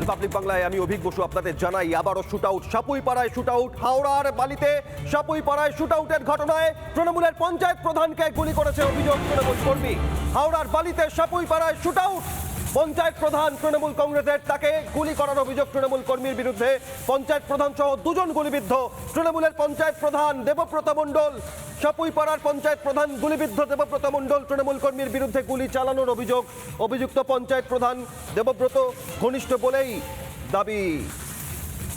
Republic বাংলায় আমি অভিক বসু আপনাদের জানাই, আবারও শুট আউট সাপুই পাড়ায় শুট আউট হাওড়ার বালিতে সাপুই পাড়ায় শুট আউটের ঘটনায় তৃণমূলের পঞ্চায়েত প্রধানকে গুলি করেছে অভিযোগ তৃণমূল কর্মী। হাওড়ার বালিতে সাপুই পাড়ায় শুট আউট পঞ্চায়েত প্রধান তৃণমূল কংগ্রেসের তাকে গুলি করার অভিযোগ তৃণমূল কর্মীর বিরুদ্ধে। পঞ্চায়েত প্রধান সহ দুজন গুলিবিদ্ধ। তৃণমূলের পঞ্চায়েত প্রধান দেবব্রত মণ্ডল। সাপুইপাড়ার পঞ্চায়েত প্রধান গুলিবিদ্ধ দেবব্রত মণ্ডল তৃণমূল কর্মীর বিরুদ্ধে গুলি চালানোর অভিযোগ। অভিযুক্ত পঞ্চায়েত প্রধান দেবব্রত ঘনিষ্ঠ বলেই দাবি।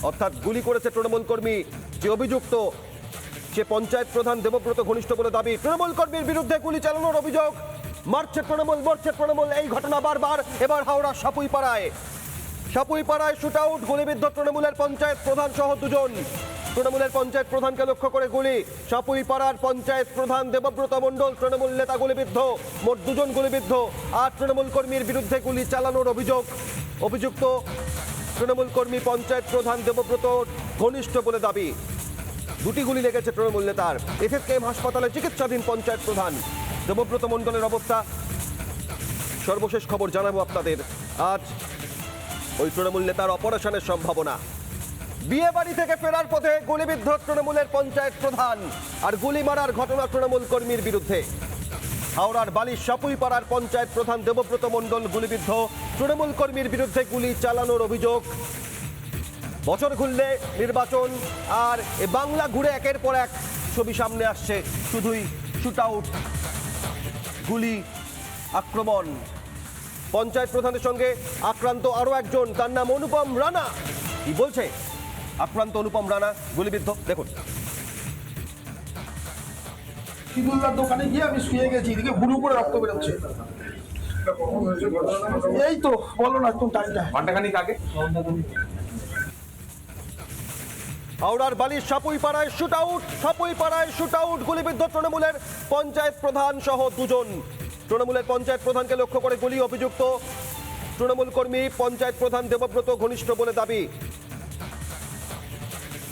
অর্থাৎ গুলি করেছে তৃণমূল কর্মী যে অভিযুক্ত, সে পঞ্চায়েত প্রধান দেবব্রত ঘনিষ্ঠ বলে দাবি। তৃণমূল কর্মীর বিরুদ্ধে গুলি চালানোর অভিযোগ। মারছে তৃণমূল, মরছে তৃণমূল, এই ঘটনা বারবার। এবার হাওড়া সাপুইপাড়ায়। সাপুইপাড়ায় শুট আউট গুলিবিদ্ধ তৃণমূলের পঞ্চায়েত প্রধান সহ দুজন। তৃণমূলের পঞ্চায়েত প্রধানকে লক্ষ্য করে গুলি। সাপুইপাড়ার পঞ্চায়েত প্রধান দেবব্রত মণ্ডল, তৃণমূল নেতা গুলিবিদ্ধ। মোট দুজন গুলিবিদ্ধ। আর তৃণমূল কর্মীর বিরুদ্ধে গুলি চালানোর অভিযোগ। অভিযুক্ত তৃণমূল কর্মী পঞ্চায়েত প্রধান দেবব্রত ঘনিষ্ঠ বলে দাবি। দুটি গুলি লেগেছে তৃণমূল নেতার। এসএসকেএম হাসপাতালে চিকিৎসাধীন পঞ্চায়েত প্রধান। দেবব্রত মণ্ডলের অবস্থা। সর্বশেষ খবর জানাব আপনাদের। আজ ওই তৃণমূল নেতার অপারেশনের সম্ভাবনা। বিয়ে বাড়ি থেকে ফেরার পথে গুলিবিদ্ধ তৃণমূলের পঞ্চায়েত প্রধান আর গুলি মারার ঘটনা তৃণমূল কর্মীর বিরুদ্ধে। হাওড়ার বালির সাপুইপাড়ার পঞ্চায়েত প্রধান দেবব্রত মণ্ডল গুলিবিদ্ধ তৃণমূল কর্মীর বিরুদ্ধে গুলি চালানোর অভিযোগ। বছর ঘুরলে নির্বাচন আর বাংলা ঘুরে একের পর এক ছবি সামনে আসছে। শুধুই শুট আউট। গুলি আক্রমণ। পঞ্চায়েত প্রধানের সঙ্গে আক্রান্ত আরও একজন তার নাম অনুপম রানা। কি বলছে? আক্রান্ত অনুপম রানা গুলিবিদ্ধ। দেখুন। সিদুল্লার দোকানে গিয়ে আমি শুয়ে গেছি এদিকে হুড়ু করে রক্ত বেরোচ্ছে। এই তো বলো না একটু টাইমটা। ঘন্টাখানিক আগে? হাওড়ার বালির সাপুইপাড়ায় শুট আউট সাপুইপাড়ায় শুট আউট গুলিবিদ্ধ তৃণমূলের পঞ্চায়েত প্রধান সহ দুজন। তৃণমূলের পঞ্চায়েত প্রধানকে লক্ষ্য করে গুলি অভিযুক্ত। তৃণমূল কর্মী, পঞ্চায়েত প্রধান দেবব্রত ঘনিষ্ঠ বলে দাবি।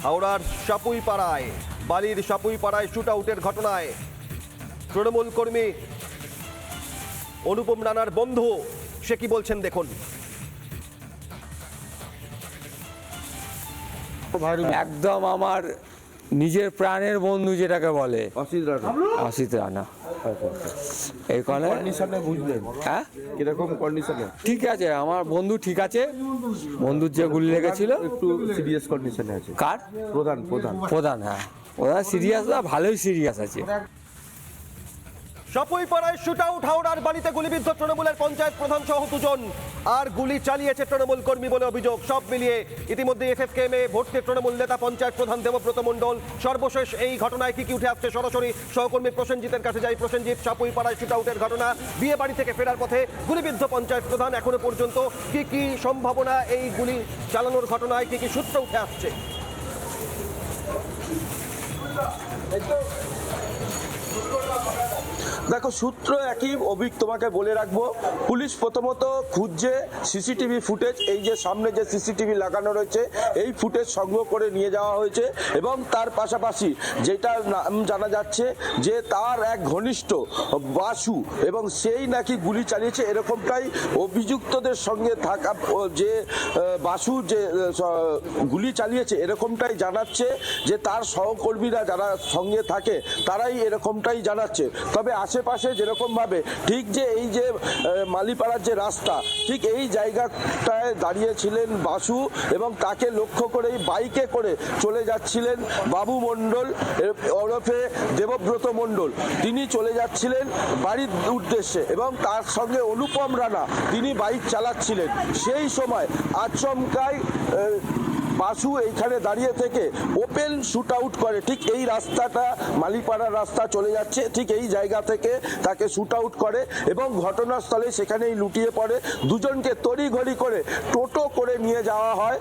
হাওড়ার সাপুইপাড়ায় বালির সাপুইপাড়ায় শুট আউটের ঘটনায়। তৃণমূল কর্মী অনুপম রানার বন্ধু, সে কি বলছেন দেখুন। একদম আমার নিজের প্রাণের বন্ধু যেটাকে বলে। অসিত রানা। অসিত রানা। এই কন্ডিশনে বুঝলেন? হ্যাঁ? কীরকম কন্ডিশনে ঠিক আছে আমার বন্ধু ঠিক আছে। বন্ধুর যে গুলি লেগেছিল। একটু সিরিয়াস কন্ডিশনে আছে। কার? প্রধান প্রধান। প্রধান হ্যাঁ। প্রধান সিরিয়াস না ভালোই সিরিয়াস আছে। সাপুইপাড়ায় শুট আউট হাওড়ার বাড়িতে গুলিবিদ্ধ তৃণমূলের পঞ্চায়েত প্রধান সহ দুজন। আর গুলি চালিয়েছে তৃণমূল কর্মী বলে অভিযোগ। সব মিলিয়ে ইতিমধ্যে এফএফকেএম এ ভোটকে তৃণমূল নেতা পঞ্চায়েত প্রধান দেবব্রত মণ্ডল। সর্বশেষ এই ঘটনায় কি কি উঠে আসছে সরাসরি সহকর্মী প্রসেনজিতের কাছে যাই। প্রসেনজিৎ, সাপুইপাড়ায় শুট আউটের ঘটনা, বিয়ে বাড়ি থেকে ফেরার পথে গুলিবিদ্ধ পঞ্চায়েত প্রধান এখনও পর্যন্ত কি কি সম্ভাবনা এই গুলি চালানোর ঘটনায় কি কি সূত্র উঠে আসছে? দেখো, সূত্র একই, অভিক তোমাকে বলে রাখব। পুলিশ প্রথমত খুঁজছে সিসিটিভি ফুটেজ, এই যে সামনে যে সিসিটিভি লাগানো রয়েছে, এই ফুটেজ সংগ্রহ করে নিয়ে যাওয়া হয়েছে এবং তার পাশাপাশি যেটা নাম জানা যাচ্ছে যে তার এক ঘনিষ্ঠ বাসু এবং সেই নাকি গুলি চালিয়েছে, এরকমটাই অভিযুক্তদের সঙ্গে থাকা যে বাসু যে গুলি চালিয়েছে, এরকমটাই জানাচ্ছে যে তার সহকর্মীরা যারা সঙ্গে থাকে, তারাই এরকমটাই জানাচ্ছে। তবে আশেপাশে যেরকমভাবে ঠিক যে এই যে মালিপাড়ার যে রাস্তা, ঠিক এই জায়গাটায় দাঁড়িয়েছিলেন বাসু এবং তাকে লক্ষ্য করেই বাইকে করে চলে যাচ্ছিলেন বাবু মণ্ডল, ওরফে দেবব্রত মণ্ডল। তিনি চলে যাচ্ছিলেন বাড়ির উদ্দেশ্যে এবং তার সঙ্গে অনুপম রানা, তিনি বাইক চালাচ্ছিলেন। সেই সময় আচমকায় বাসু এইখানে দাঁড়িয়ে থেকে ওপেন শুট আউট করে। ঠিক এই রাস্তাটা মালিপাড়ার রাস্তা চলে যাচ্ছে, ঠিক এই জায়গা থেকে তাকে শ্যুট আউট করে এবং ঘটনাস্থলে সেখানেই লুটিয়ে পড়ে। দুজনকে তড়িঘড়ি করে টোটো করে নিয়ে যাওয়া হয়।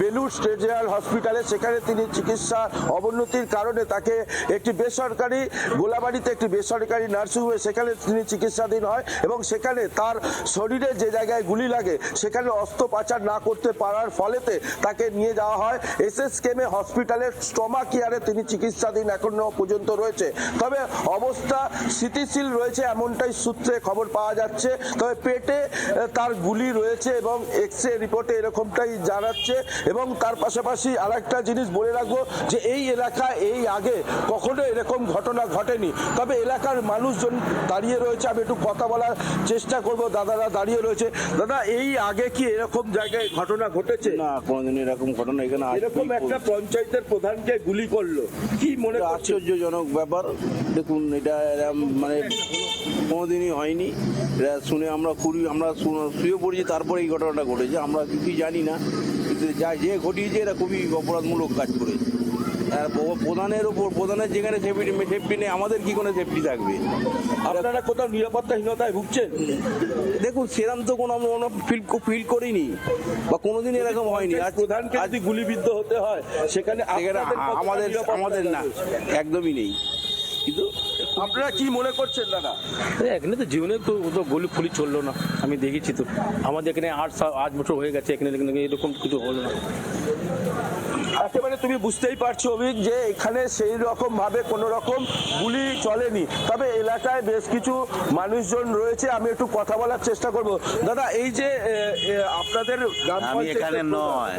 বেলুর স্টেট জেনারেল হসপিটালে। সেখানে তিনি চিকিৎসা অবনতির কারণে তাকে একটি বেসরকারি, গোলাবাড়িতে একটি বেসরকারি নার্সিংহোমে সেখানে তিনি চিকিৎসাধীন হয় এবং সেখানে তার শরীরে যে জায়গায় গুলি লাগে, সেখানে অস্ত্রোপচার না করতে পারার ফলেতে তাকে নিয়ে যাওয়া হয়। এস এস কেমে হসপিটালের স্টমা কেয়ারে তিনি চিকিৎসাধীন এখনও পর্যন্ত রয়েছে। তবে অবস্থা স্থিতিশীল রয়েছে এমনটাই সূত্রে খবর পাওয়া যাচ্ছে। তবে পেটে তার গুলি রয়েছে এবং এক্স রে রিপোর্টে এরকমটাই জানাচ্ছে। এবং তার পাশাপাশি আরেকটা জিনিস বলে রাখব যে, এই এলাকা এই আগে কখনো এরকম ঘটনা ঘটেনি। তবে এলাকার মানুষজন দাঁড়িয়ে রয়েছে। আমি একটু কথা বলার চেষ্টা করব। দাদারা দাঁড়িয়ে রয়েছে। দাদা, এই আগে কি এরকম জায়গায় ঘটনা ঘটেছে? না কোনোদিন এরকম ঘটনা এখানে এরকম একটা পঞ্চায়েতের প্রধানকে গুলি করল। কি মনে আশ্চর্যজনক ব্যাপার। দেখুন এটা মানে কোনোদিনই হয়নি। এটা শুনে আমরা খুবই আমরা শুয়ে পড়েছি তারপরে এই ঘটনাটা ঘটেছে। আমরা কিছুই জানি না। কিন্তু যা যে ঘটিয়েছে এরা খুবই অপরাধমূলক কাজ করেছে। প্রধানের ওপর প্রধানের যেখানে সেফটি সেফটি নেই আমাদের কি কোনো সেফটি থাকবে? আপনারা কোথাও নিরাপত্তাহীনতায় ভুগছেন? দেখুন সেরম তো কোনো আমরা ফিল ফিল করিনি বা কোনোদিন এরকম হয়নি। আজ প্রধানকে যদি গুলিবিদ্ধ হতে হয় সেখানে আমাদের আমাদের না একদমই নেই। কিন্তু আপনারা কি মনে করছেন দাদা? এখানে তো জীবনে তো ও তো গলি ফুলি চলল না আমি দেখেছি তো। আমাদের এখানে আট সা- আট বছর হয়ে গেছে এখানে এখানে এরকম কিছু হলো না। একেবারে তুমি বুঝতেই পারছ অভিক যে এখানে সেই রকম ভাবে কোন রকম গুলি চলেনি। তবে এলাকায় বেশ কিছু মানুষজন রয়েছে আমি একটু কথা বলার চেষ্টা করব। দাদা এই যে আপনাদের আমি এখানে নয়।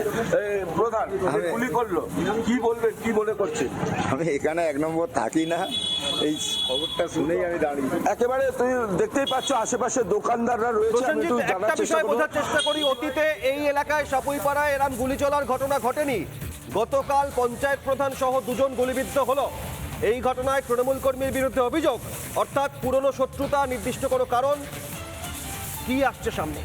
প্রধান গুলি করল কি বলবেন কি মনে করছেন আমি এখানে এক নম্বর থাকি না এই খবরটা শুনেই আমি দাঁড়িয়ে। একেবারে তুমি দেখতেই পাচ্ছ আশেপাশে দোকানদাররা রয়েছে আমি একটু জানার চেষ্টা বোঝার চেষ্টা করি অতীতে এই এলাকায় সাপুইপাড়ায় এরম গুলি চলার ঘটনা ঘটেনি? গতকাল পঞ্চায়েত প্রধান সহ দুজন গুলিবিদ্ধ হলো। এই ঘটনায় তৃণমূল কর্মীর বিরুদ্ধে অভিযোগ, অর্থাৎ পুরনো শত্রুতা, নির্দিষ্ট কোনো কারণ কি আসছে সামনে?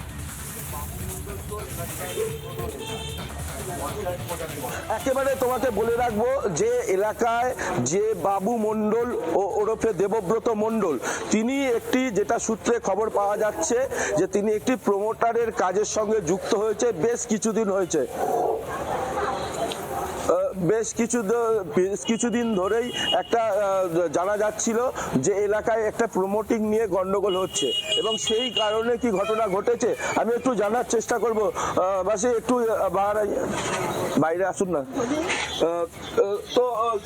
একেবারে তোমাকে বলে রাখব যে এলাকায় যে বাবু মণ্ডল ও ওরফে দেবব্রত মণ্ডল, তিনি একটি যেটা সূত্রে খবর পাওয়া যাচ্ছে যে তিনি একটি প্রমোটারের কাজের সঙ্গে যুক্ত হয়েছে, বেশ কিছুদিন হয়েছে। বেশ কিছু বেশ কিছুদিন ধরেই একটা জানা যাচ্ছিল যে এলাকায় একটা প্রমোটিং নিয়ে গন্ডগোল হচ্ছে এবং সেই কারণে কি ঘটনা ঘটেছে? আমি একটু জানার চেষ্টা করব। বাসে একটু বাইরে আসুন না। তো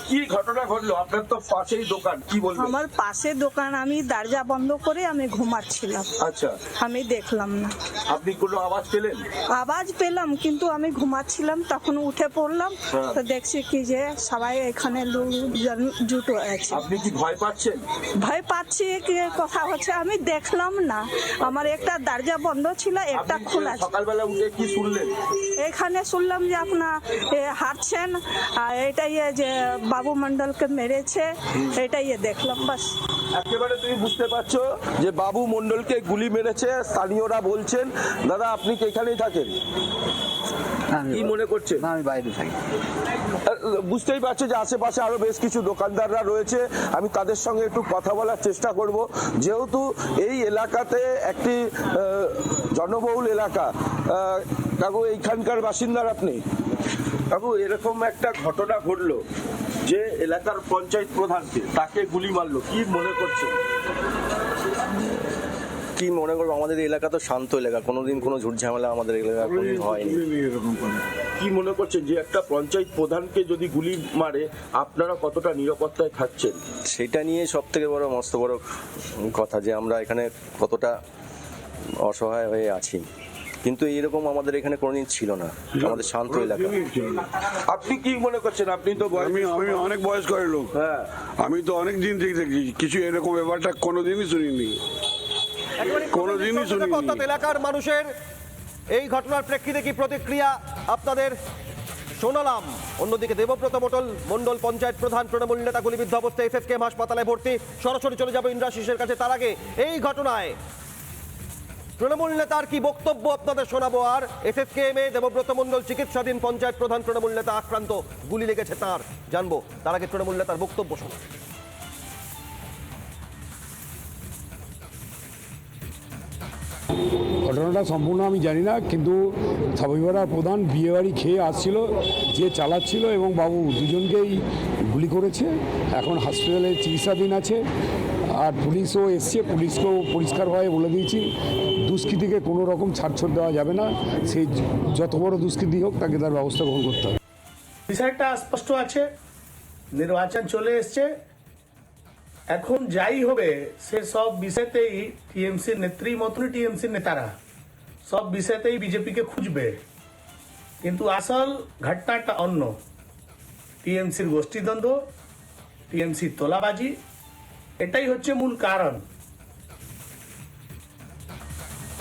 কি ঘটনা ঘটলো? আপনার তো পাশেই দোকান কি বলবেন? আমার পাশে দোকান আমি দরজা বন্ধ করে আমি ঘুমাচ্ছিলাম। আচ্ছা। আমি দেখলাম না। আপনি কোনো আওয়াজ পেলেন? আওয়াজ পেলাম কিন্তু আমি ঘুমাচ্ছিলাম তখন উঠে পড়লাম হ্যাঁ। তো দেখছি কি যে সবাই এখানে লোকজন জুটো আছে। আপনি কি ভয় পাচ্ছেন? ভয় পাচ্ছি কি কথা হচ্ছে আমি দেখলাম না। আমার একটা দরজা বন্ধ ছিল একটা খোলা সকালবেলা উঠে কি শুনলেন? এখানে শুনলাম যে আপনার হাঁটছেন আর এটাই যে বাবু মন্ডলকে মেরেছে এটাই দেখলাম বাস। একেবারে তুমি বুঝতে পারছ যে বাবু মন্ডলকে গুলি মেরেছে স্থানীয়রা বলছেন দাদা আপনি কি এখানেই থাকেন? কি মনে করছেন আমি বাইরে থাকি। বুঝতেই পারছ যে আশেপাশে আরও বেশ কিছু দোকানদাররা রয়েছে। আমি তাদের সঙ্গে একটু কথা বলার চেষ্টা করব। যেহেতু এই এলাকাতে একটি জনবহুল এলাকা কাকু এইখানকার বাসিন্দার আপনি? কাকু এরকম একটা ঘটনা ঘটলো যে এলাকার পঞ্চায়েত প্রধানকে তাকে গুলি মারলো। কি মনে করছে কি মনে করব? আমাদের এলাকা তো শান্ত এলাকা কোনোদিন কোনো ঝুট ঝামেলা আমাদের এলাকা কোনোদিন হয়নি। কি মনে করছেন যে একটা পঞ্চায়েত প্রধানকে যদি গুলি মারে আপনারা কতটা নিরাপত্তায় থাকছেন? সেটা নিয়ে সব থেকে বড় মস্ত বড় কথা যে আমরা এখানে কতটা অসহায় হয়ে আছি। কিন্তু এইরকম আমাদের এখানে কোনোদিন ছিল না। আমাদের শান্ত এলাকা। আপনি কি মনে করছেন? আপনি তো আমি আমি অনেক বয়স্ক লোক। হ্যাঁ। আমি তো অনেক দিন থেকে দেখি। কিছু এরকম ব্যাপারটা কোনোদিনই শুনিনি। একেবারে কোনোদিনই শুনিনি। অর্থাৎ এলাকার মানুষের এই ঘটনার প্রেক্ষিতে কি প্রতিক্রিয়া আপনাদের শোনালাম? অন্যদিকে দেবব্রত মন্ডল মন্ডল পঞ্চায়েত প্রধান তৃণমূল নেতা গুলিবিদ্ধ অবস্থায় এসএসকেএম হাসপাতালে ভর্তি। সরাসরি চলে যাব ইন্দ্রাশিসের কাছে। তার আগে এই ঘটনায় তৃণমূল নেতার কি বক্তব্য আপনাদের শোনাবো? আর এসএসকেএম এ দেবব্রত মন্ডল চিকিৎসাধীন পঞ্চায়েত প্রধান তৃণমূল নেতা আক্রান্ত। গুলি লেগেছে তার। জানব, তার আগে তৃণমূল নেতার বক্তব্য শোনা ঘটনাটা সম্পূর্ণ আমি জানি না, কিন্তু সাবইপাড়ার প্রধান বিয়েবাড়ি খেয়ে আসছিল, যে চালাচ্ছিল এবং বাবু দুজনকেই গুলি করেছে। এখন হসপিটালে চিকিৎসাধীন আছে। আর পুলিশও এসছে, পুলিশকেও পরিষ্কারভাবে বলে দিয়েছি, দুষ্কৃতীকে কোনো রকম ছাড়ছড় দেওয়া যাবে না, সে যত বড় দুষ্কৃতি হোক তাকে তার ব্যবস্থা গ্রহণ করতে হবে। বিষয়টা স্পষ্ট আছে, নির্বাচন চলে এসছে। এখন যাই হবে, সে সব বিষয়তেই টিএমসির নেত্রী মতনই টিএমসির নেতারা, সব বিষয়তেই বিজেপিকে খুঁজবে। কিন্তু আসল ঘটনাটা অন্য। টিএমসির গোষ্ঠীদ্বন্দ্ব, টিএমসির তোলাবাজি এটাই হচ্ছে মূল কারণ।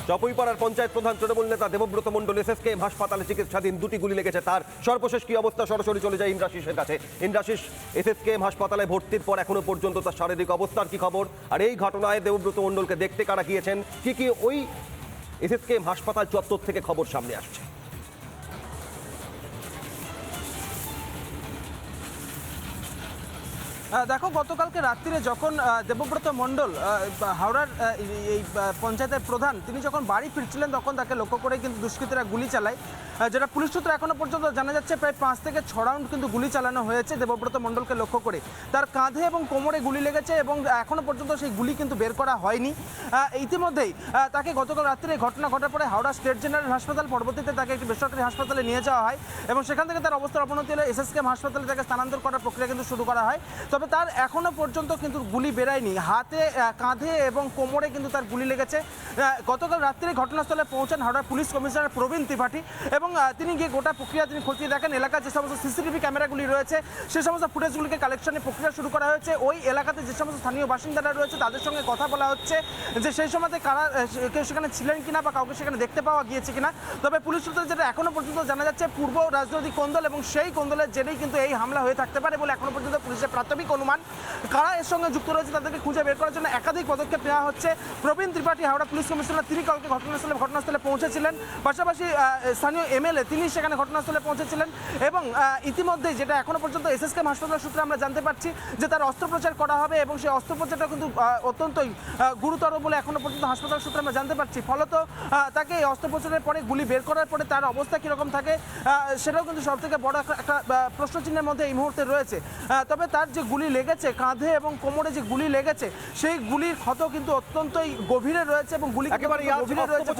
চাপুইপাড়ার পঞ্চায়েত প্রধান তৃণমূল নেতা দেবব্রত মণ্ডল এসএসকেএম হাসপাতালে চিকিৎসাধীন দুটি গুলি লেগেছে তার। সর্বশেষ কি অবস্থা? সরাসরি চলে যায় ইন্দ্রাশিসের কাছে। ইন্দ্রাশিস এস এসএসকেএম হাসপাতালে ভর্তির পর এখনও পর্যন্ত তার শারীরিক অবস্থার কি খবর? আর এই ঘটনায় দেবব্রত মণ্ডলকে দেখতে কারা গিয়েছেন? কি কি ওই এস এসএসকেএম হাসপাতাল চত্বর থেকে খবর সামনে আসছে? দেখো, গতকালকে রাত্রিরে যখন দেবব্রত মণ্ডল হাওড়ার এই- পঞ্চায়েতের প্রধান, তিনি যখন বাড়ি ফিরছিলেন, তখন তাকে লক্ষ্য করে কিন্তু দুষ্কৃতীরা গুলি চালায়। যেটা পুলিশ সূত্রে এখনও পর্যন্ত জানা যাচ্ছে, প্রায় পাঁচ থেকে ছ রাউন্ড কিন্তু গুলি চালানো হয়েছে দেবব্রত মণ্ডলকে লক্ষ্য করে। তার কাঁধে এবং কোমরে গুলি লেগেছে এবং এখনও পর্যন্ত সেই গুলি কিন্তু বের করা হয়নি। ইতিমধ্যেই তাকে গতকাল রাত্রে এই ঘটনা ঘটার পরে হাওড়া স্টেট জেনারেল হাসপাতাল পরবর্তীতে তাকে একটি বেসরকারি হাসপাতালে নিয়ে যাওয়া হয় এবং সেখান থেকে তার অবস্থার অবনতি হলে এসএসকেএম হাসপাতালে তাকে স্থানান্তর করার প্রক্রিয়া কিন্তু শুরু করা হয়। তবে তার এখনও পর্যন্ত কিন্তু গুলি বেরায়নি। হাতে কাঁধে এবং কোমরে কিন্তু তার গুলি লেগেছে। গতকাল রাত্রে ঘটনাস্থলে পৌঁছান হাওড়ার পুলিশ কমিশনার প্রবীণ ত্রিপাঠী এবং আহ, তিনি গিয়ে গোটা প্রক্রিয়া তিনি খতিয়ে দেখেন। এলাকার যে সমস্ত সিসিটিভি ক্যামেরাগুলি রয়েছে সে সমস্ত ফুটেজগুলিকে কালেকশনের প্রক্রিয়া শুরু করা হয়েছে। ওই এলাকাতে যে সমস্ত স্থানীয় বাসিন্দারা রয়েছে তাদের সঙ্গে কথা বলা হচ্ছে যে সেই সময়তে কারা কেউ সেখানে ছিলেন কিনা বা কাউকে সেখানে দেখতে পাওয়া গিয়েছে কিনা। তবে পুলিশ সূত্রে যেটা এখনও পর্যন্ত জানা যাচ্ছে পূর্ব রাজনৈতিক কোন্দল এবং সেই কোন্দলের জেরেই কিন্তু এই হামলা হয়ে থাকতে পারে বলে এখনও পর্যন্ত পুলিশের প্রাথমিক অনুমান। কারা এর সঙ্গে যুক্ত রয়েছে তাদেরকে খুঁজে বের করার জন্য একাধিক পদক্ষেপ নেওয়া হচ্ছে। প্রবীণ ত্রিপাঠী হাওড়া পুলিশ কমিশনার তিনি কালকে ঘটনাস্থলে ঘটনাস্থলে পৌঁছেছিলেন। পাশাপাশি স্থানীয় এমএলএ তিনি সেখানে ঘটনাস্থলে পৌঁছেছিলেন এবং ইতিমধ্যে যেটা এখনও পর্যন্ত এসএসকেম হাসপাতাল সূত্রে আমরা জানতে পারছি যে তার অস্ত্রোপচার করা হবে এবং সেই অস্ত্রোপচারটা কিন্তু অত্যন্তই গুরুতর বলে এখনও পর্যন্ত হাসপাতাল সূত্রে আমরা জানতে পারছি। ফলত তাকে এই অস্ত্রোপচারের পরে গুলি বের করার পরে তার অবস্থা কীরকম থাকে সেটাও কিন্তু সব থেকে বড় একটা- প্রশ্নচিহ্নের মধ্যে এই মুহূর্তে রয়েছে। তবে তার যে গুলি লেগেছে কাঁধে এবং কোমরে যে গুলি লেগেছে সেই গুলির ক্ষত কিন্তু অত্যন্তই গভীরে রয়েছে এবং গুলি একেবারে গভীরে রয়েছে।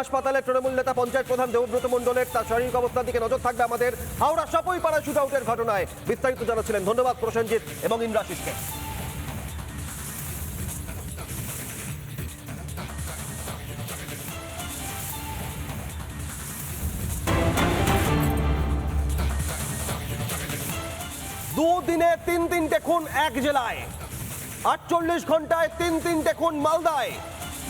হাসপাতালে তৃণমূল নেতা পঞ্চায়েত প্রধান দেবব্রত মণ্ডলের তার শারীরিক অবস্থার দিকে নজর থাকবে আমাদের হাওড়া সাপুইপাড়া শুট আউটের ঘটনায়। বিস্তারিত জানাচ্ছিলেন ধন্যবাদ প্রসেনজিৎ এবং ইন্দ্রাশিসকে দুদিনে তিন তিনটে খুন এক জেলায়। আটচল্লিশ ঘন্টায় তিন তিনটে খুন মালদায়।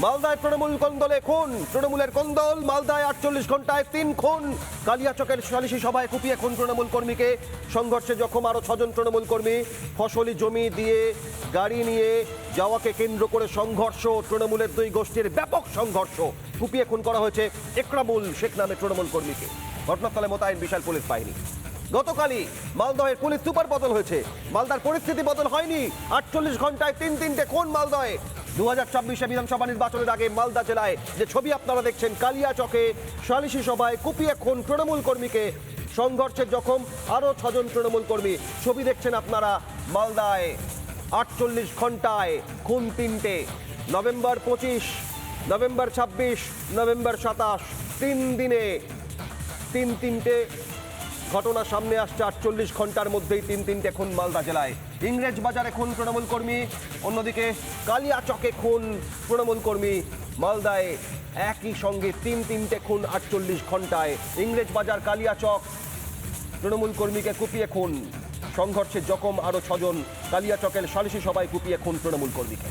মালদায় তৃণমূল কন্দলে খুন। তৃণমূলের কন্দল মালদায় আটচল্লিশ ঘন্টায় তিন খুন। কালিয়াচকের সালিশি সভায় কুপিয়ে খুন তৃণমূল কর্মীকে। সংঘর্ষে জখম আরও ছজন তৃণমূল কর্মী। ফসলি জমি দিয়ে গাড়ি নিয়ে যাওয়াকে কেন্দ্র করে সংঘর্ষ। তৃণমূলের দুই গোষ্ঠীর ব্যাপক সংঘর্ষ। কুপিয়ে খুন করা হয়েছে একরামুল শেখ নামে তৃণমূল কর্মীকে। ঘটনাস্থলে মোতায়েন বিশাল পুলিশ বাহিনী। গতকালই মালদহের পুলিশ সুপার বদল হয়েছে। মালদার পরিস্থিতি বদল হয়নি। আটচল্লিশ ঘন্টায় তিন তিনটে কোন মালদহে দু হাজার চব্বিশে বিধানসভা নির্বাচনের আগে মালদা জেলায় যে ছবি আপনারা দেখছেন, কালিয়া চকে সালিশি সভায় কুপিয়ে খুন তৃণমূল কর্মীকে। সংঘর্ষের জখম, আরও ছজন তৃণমূল কর্মী। ছবি দেখছেন আপনারা মালদায়। আটচল্লিশ ঘন্টায় খুন তিনটে। নভেম্বর পঁচিশ, নভেম্বর ছাব্বিশ, নভেম্বর সাতাশ, তিন দিনে তিন তিনটে ঘটনা সামনে আসছে আটচল্লিশ ঘণ্টার মধ্যেই তিন তিনটে খুন মালদা জেলায়। ইংরেজ বাজারে খুন তৃণমূল কর্মী, অন্যদিকে কালিয়াচকে খুন তৃণমূল কর্মী। মালদায় একই সঙ্গে তিন তিনটে খুন আটচল্লিশ ঘন্টায়। ইংরেজ বাজার কালিয়াচক তৃণমূল কর্মীকে কুপিয়ে খুন। সংঘর্ষে জখম আরও ছজন। কালিয়াচকের সালিশি সভায় কুপিয়ে খুন তৃণমূল কর্মীকে।